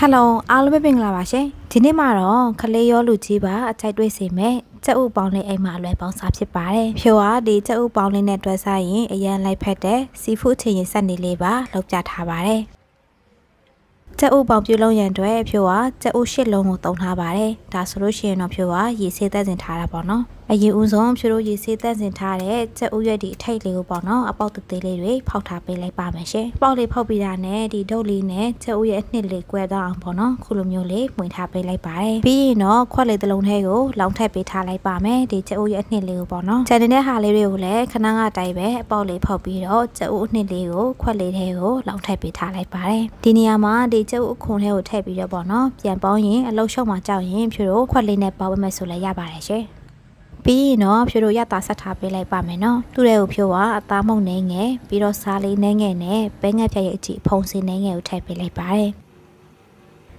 ဟယ်လိုအားလုံးပဲမင်္ဂလာပါရှင်ဒီနေ့မှာတော့ခလေးရောလူကြီးပါအကြိုက်တွေ့စေမဲ့ကြက်ဥပေါင်းလေးအိမ်မှာအလွယ်ပေါင်းစားဖြစ်ပါတယ်ဖြိုကဒီကြက်ဥပေါင်းလေးနဲ့တွဲစားရင်အရန်လိုက်ဖက်တဲ့စီဖူးချင်ရင်စက်နေလေးပါလောက်ကြထားပါတယ်ကြက်ဥပေါင်းပြုလုံးရန်အတွက်ဖြိုကကြက်ဥရှစ်လုံးကိုတုံထားပါတယ်ဒါဆိုလို့ရှိရင်တော့ဖြိုကရေဆေးသက်စင်ထားတာပေါ့နော် အရင်ဦးဆုံးဖြိုတို့ရေဆေးသက်စင်ထားတဲ့ကြက်ဥရွက်ဒီအထိတ်လေးကိုပေါ့နော်အပေါက်သေးလေးတွေဖောက်ထားပေးလိုက်ပါမယ်ရှင်ပေါက်လေးဖောက်ပြီးတာနဲ့ဒီဒုတ်လေးနဲ့ကြက်ဥရဲ့အနှစ်လေးကွဲသွားအောင်ပေါ့နော်ခုလိုမျိုးလေးမှွင်ထားပေးလိုက်ပါတယ်ပြီးရင်တော့ခွက်လေးတစ်လုံးထဲကိုလောင်ထည့်ပေးထားလိုက်ပါမယ်ဒီကြက်ဥရဲ့အနှစ်လေးကိုပေါ့နော်ကျန်တဲ့ဟာလေးတွေကိုလည်းခဏကတိုက်ပဲအပေါက်လေးဖောက်ပြီးတော့ကြက်ဥအနှစ်လေးကိုခွက်လေးထဲကိုလောင်ထည့်ပေးထားလိုက်ပါတယ်ဒီနေရာမှာဒီကြက်ဥအခွန်ထဲကိုထည့်ပြီးတော့ပေါ့နော်ပြန်ပေါင်းရင်အလုံးရှုံမှကြောက်ရင်ဖြိုတို့ခွက်လေးနဲ့ပေါင်းပေးမယ်ဆိုလည်းရပါတယ်ရှင် ပြီးရင်တော့ဖြိုတို့ရတာဆက်ထားပေးလိုက်ပါမယ်နော်သူ့ရဲ့ကိုဖြိုကအသားမုံနေငယ်ပြီးတော့စားလေးနေငယ်နဲ့ပဲငက်ဖြတ်ရဲ့အကြည့်ဖုံစင်းနေငယ်ကိုထည့်ပေးလိုက်ပါတယ်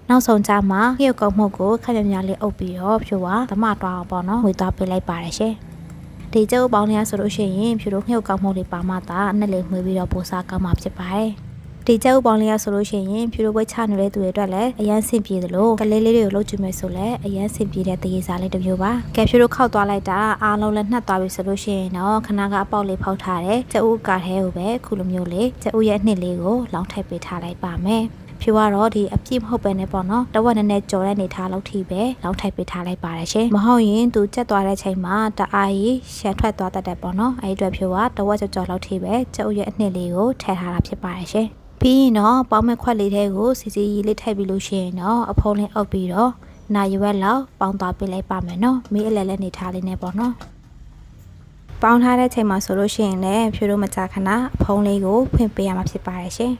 နောက်ဆုံးကြမှာရုပ်ကုံမှုကိုခက်ရမြလေးအုပ်ပြီးတော့ဖြိုကဓမ္မတွားအောင်ပေါ့နော်ဝေသွားပေးလိုက်ပါတယ်ရှင်ဒီကျုပ်ပေါင်းလေးဆိုလို့ရှိရင်ဖြိုတို့မြုပ်ကောက်မှုလေးပါမှသာအနဲ့လေးမှွေးပြီးတော့ပိုစားကောက်မှာဖြစ်ပါတယ် ဒီကျုပ်ပေါင်းလေးဆိုလို့ရှိရင်ဖြူတို့ဘွေးချနေတဲ့သူတွေအတွက်လည်းအရန်ဆင်ပြေသလိုကလေးလေးတွေကိုလှုပ်ကြည့်မယ်ဆိုလည်းအရန်ဆင်ပြေတဲ့တရေစားလေးတစ်မျိုးပါကဲဖြူတို့ခောက်သွားလိုက်တာအားလုံးလည်းနှက်သွားပြီဆိုလို့ရှိရင်တော့ခဏကအပေါက်လေးဖောက်ထားတဲ့ကျုပ်ကားထဲကိုပဲခုလိုမျိုးလေးကျုပ်ရဲ့အနှစ်လေးကိုလောင်းထည့်ပေးထားလိုက်ပါမယ်ဖြူကတော့ဒီအပြည့်မဟုတ်ပဲနဲ့ပေါ့နော်တဝက်နည်းနည်းကြော်တဲ့နေထားလောက်ထိပဲလောက်ထိုက်ပေးထားလိုက်ပါတယ်ရှင်မဟုတ်ရင်သူချက်သွားတဲ့ချိန်မှာတအားကြီးရှန်ထွက်သွားတတ်တယ်ပေါ့နော်အဲဒီအတွက်ဖြူကတဝက်ကြော်ကြော်လောက်ထိပဲကျုပ်ရဲ့အနှစ်လေးကိုထည့်ထားတာဖြစ်ပါတယ်ရှင် ပြီးရင်တော့ပေါင်းမဲ့ခွက်လေးထဲကိုစီစီရီလေးထည့်ပြီးလို့ရှိရင်တော့အဖုံးလေးအုပ်ပြီးတော့နာရွက်လောက်ပေါင်းသွားပေးလိုက်ပါမယ်နော်မေးအလဲလဲနေထားလေးနဲ့ပေါ့နော်ပေါင်းထားတဲ့ချိန်မှာဆိုလို့ရှိရင်လည်းဖြိုတို့မကြခဏအဖုံးလေးကိုဖွင့်ပေးရမှာဖြစ်ပါတယ်ရှင်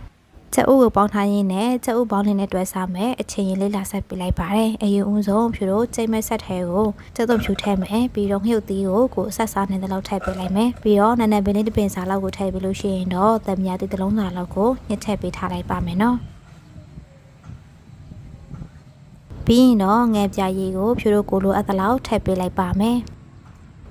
ချက်ဥကိုပေါင်းထားရင်းနဲ့ချက်ဥပေါင်းလေးနဲ့တွဲစားမယ်အချိန်ရင်လေးလာဆက်ပေးလိုက်ပါတယ်အရင်ဦးဆုံးဖြူတို့ချိန်မဲ့ဆက်ထဲကိုချက်သွုံဖြူထည့်မယ်ပြီးတော့ငှုတ်သီးကိုကိုအဆက်စားနေတဲ့လောက်ထည့်ပေးလိုက်မယ်ပြီးတော့နန်းနန်းပင်လေးတစ်ပင်စာလောက်ကိုထည့်ပေးလို့ရှိရင်တော့တမယာတိတစ်လုံးစာလောက်ကိုညှစ်ထည့်ပေးထားလိုက်ပါမယ်နော်ပြီးရင်တော့ငယ်ပြရည်ကိုဖြူတို့ကိုလိုအပ်သလောက်ထည့်ပေးလိုက်ပါမယ်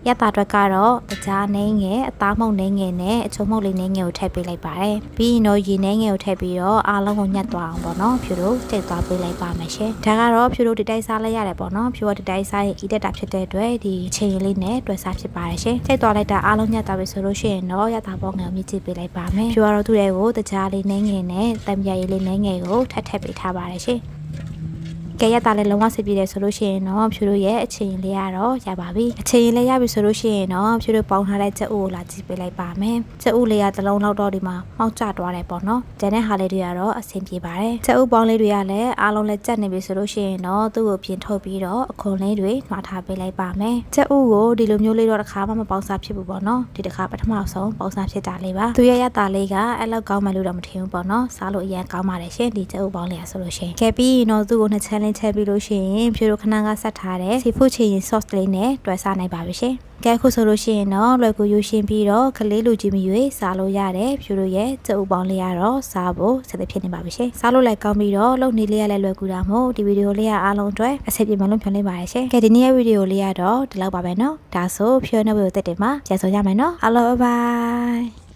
ရတာအတွက်ကတော့တကြားနှင်းငယ်အသားမုံနှင်းငယ်နဲ့အချုံမုံလေးနှင်းငယ်ကိုထည့်ပေးလိုက်ပါတယ်ပြီးရင်တော့ရေနှင်းငယ်ကိုထည့်ပြီးတော့အားလုံးကိုညှက်သွားအောင်ပေါ့နော်ဖြူတို့တိတ်သွားပေးလိုက်ပါမယ်ရှင်ဒါကတော့ဖြူတို့ဒီတိုက်စားလိုက်ရတယ်ပေါ့နော်ဖြူကဒီတိုက်စားရင်ဤတက်တာဖြစ်တဲ့အတွက်ဒီချိန်လေးနဲ့တွဲစားဖြစ်ပါတယ်ရှင်တိတ်သွားလိုက်တာအားလုံးညှက်သွားပြီဆိုလို့ရှိရင်တော့ရတာပေါငယ်ကိုမြည်ကြည့်ပေးလိုက်ပါမယ်ဖြူကတော့သူ့ရဲ့ကိုတကြားလေးနှင်းငယ်နဲ့တံပြရည်လေးနှင်းငယ်ကိုထပ်ထည့်ပေးထားပါတယ်ရှင် ကဲရတာလည်းလုံးဝစစ်ပြည့်တယ်ဆိုလို့ရှိရင်တော့ဖြူတို့ရဲ့အချိန်လေးရတော့ရပါပြီအချိန်လေးရပြီဆိုလို့ရှိရင်တော့ဖြူတို့ပေါင်းထားတဲ့ချက်ဥကိုလာကြည့်ပေးလိုက်ပါမယ်ချက်ဥလေးကတစ်လုံးလောက်တော့ဒီမှာမှောက်ကျသွားတယ်ပေါ့နော်ကျန်တဲ့ဟာလေးတွေကတော့အဆင်ပြေပါတယ်ချက်ဥပေါင်းလေးတွေကလည်းအားလုံးလည်းကြက်နေပြီဆိုလို့ရှိရင်တော့သူ့ကိုပြင်ထုတ်ပြီးတော့အခွန်လေးတွေနှွားထားပေးလိုက်ပါမယ်ချက်ဥကိုဒီလိုမျိုးလေးတော့တစ်ခါမှမပေါင်းစားဖြစ်ဘူးပေါ့နော်ဒီတစ်ခါပထမဆုံးပေါင်းစားဖြစ်တာလေးပါသူရဲ့ရတာလေးကအဲ့လောက်ကောင်းမှလို့တော့မထင်ဘူးပေါ့နော်စားလို့အရင်ကောင်းပါတယ်ရှင်ဒီချက်ဥပေါင်းလေးဆိုလို့ရှိရင်ကဲပြီးရင်တော့သူ့ကိုနှစ်ချမ်းလေးချက်ပြီးလို့ရှိရင်ဖြူတို့ခဏကဆက်ထားတဲ့စီဖူးချီရင် sauce လေးနဲ့တွဲစားနိုင်ပါပြီရှင်။ကဲခုဆိုလို့ရှိရင်တော့လွယ်ကူယူရှင်းပြီးတော့ကလေးလူကြီးမရွေးစားလို့ရတယ်ဖြူတို့ရဲ့ကြုပ်ပေါင်းလေးရတော့စားဖို့ဆက်သက်ဖြစ်နေပါပြီရှင်။စားလို့လည်းကောင်းပြီးတော့လုံနေလေးရလည်းလွယ်ကူတာမို့ဒီဗီဒီယိုလေးရအားလုံးအတွက်အဆင်ပြေမှလို့ဖြောင်းနေပါတယ်ရှင်။ကဲဒီနေ့ရဲ့ဗီဒီယိုလေးရတော့ဒီလောက်ပါပဲနော်။ဒါဆိုဖြောနေဖို့တက်တယ်မှာပြန်ဆောင်ရမယ်နော်။အားလုံးဘိုင်